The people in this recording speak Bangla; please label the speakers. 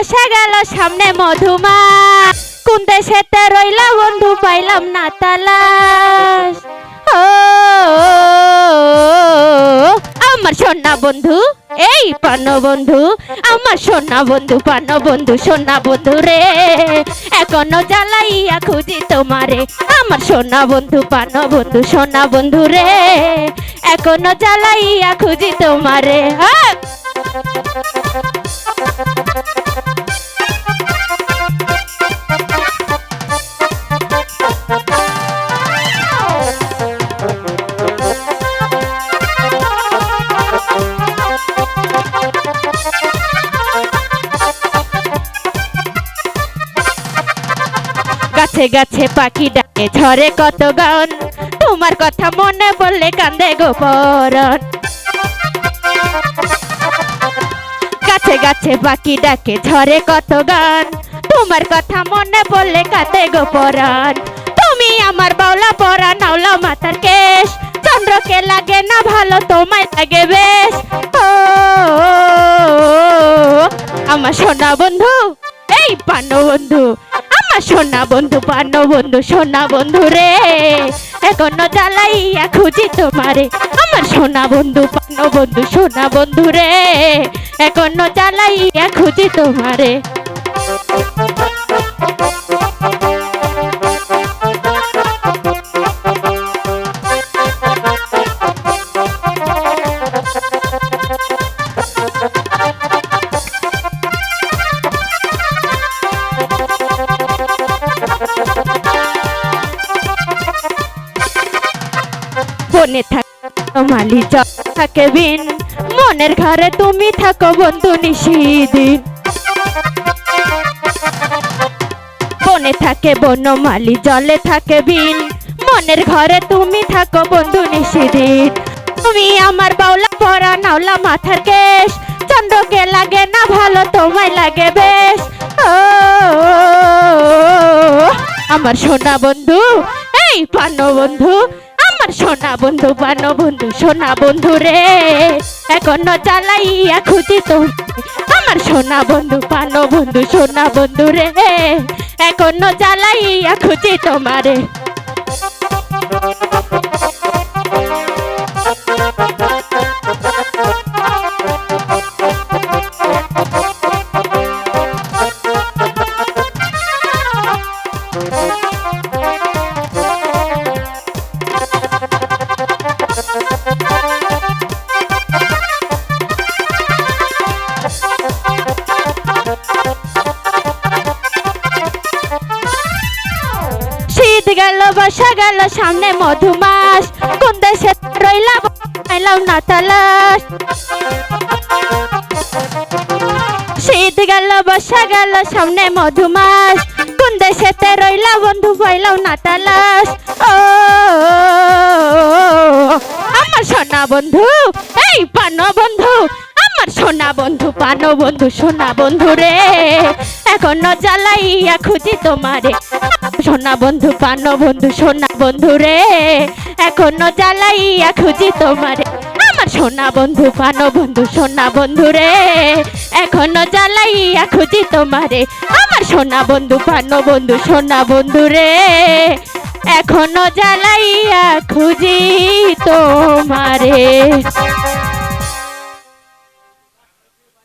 Speaker 1: বসা গেল সামনে মধুমা কোন দেশেতে রইলা বন্ধু পাইলাম না তালাশ। ও, আমার সোনা বন্ধু, এই পান্ন বন্ধু, আমার সোনা বন্ধু পান্ন বন্ধু, সোনা বন্ধু রে। এখনও জ্বালাইয়া খুঁজি তোমারে, আমার সোনা বন্ধু পান্ন বন্ধু, সোনা বন্ধু রে। এখনও জ্বালাইয়া খুঁজি তোমারে হ্যাঁ। গাছে গাছে পাখি ডাকে ঝরে কত গান তোমার কথা মনে পড়লে কান্দে গোপরণ গাছে গাছে পাখি ডাকে ঝরে কত গান তোমার কথা মনে পড়লে কাঁদে গোপরণ তুমি আমার বাউলা পরা নাওলা মাথার কেশ চন্দ্রকে লাগে না ভালো তোমায় লাগে বেশ ও আমার সোনা বন্ধু এই পান্ন বন্ধু সোনা বন্ধু পান্ন বন্ধু, সোনা বন্ধু রে। এখনও জ্বালাইয়া খুঁজি তোমারে। আমার সোনা বন্ধু পান্ন বন্ধু, সোনা বন্ধু রে। এখনও জ্বালাইয়া খুঁজি তোমারে। বনে থাকো মালি জল থাকে বিন। মনের ঘরে তুমি থাকো বন্ধু নিশিদিন বনে থাকে বনমালি জলে থাকে বিন। মনের ঘরে তুমি থাকো বন্ধু নিশিদিন তুমি আমার বাউলা পরা নাওলা মাথার কেশ। চন্দ্রকে লাগে না ভালো, তোমায় লাগে বেশ। আমার সোনা বন্ধু, এই পান্ন বন্ধু আমার সোনা বন্ধু, বানো বন্ধু, সোনা বন্ধু রে। এখনও চালাইয়া খুঁজি তো আমার সোনা বন্ধু পান্ন বন্ধু, সোনা বন্ধু রে। এখনও চালাইয়া খুঁজি তোমারে। গেল, বসা গেল, সামনে মধুমাস। কোন দেশে রইলা পাইলাম না তালাশ। শীত গেল, বসা গেল, সামনে মধুমাস। কোন দেশেতে রইলা বন্ধু, পাইলাম না তালাশ। ও, আমার সোনা বন্ধু বন্ধু, পানো বন্ধু, সোনা বন্ধু রে। এখনও জ্বালাইয়া খুঁজি তোমারে। সোনা বন্ধু, পানো বন্ধু, সোনা বন্ধু রে। এখনও জ্বালাইয়া খুঁজি তোমারে। আমার সোনা বন্ধু, পানো বন্ধু, সোনা বন্ধু রে। এখনও জ্বালাইয়া খুঁজি তোমারে। আমার সোনা বন্ধু, পানো বন্ধু, সোনা বন্ধু রে। এখনও জ্বালাইয়া খুঁজি তোমারে।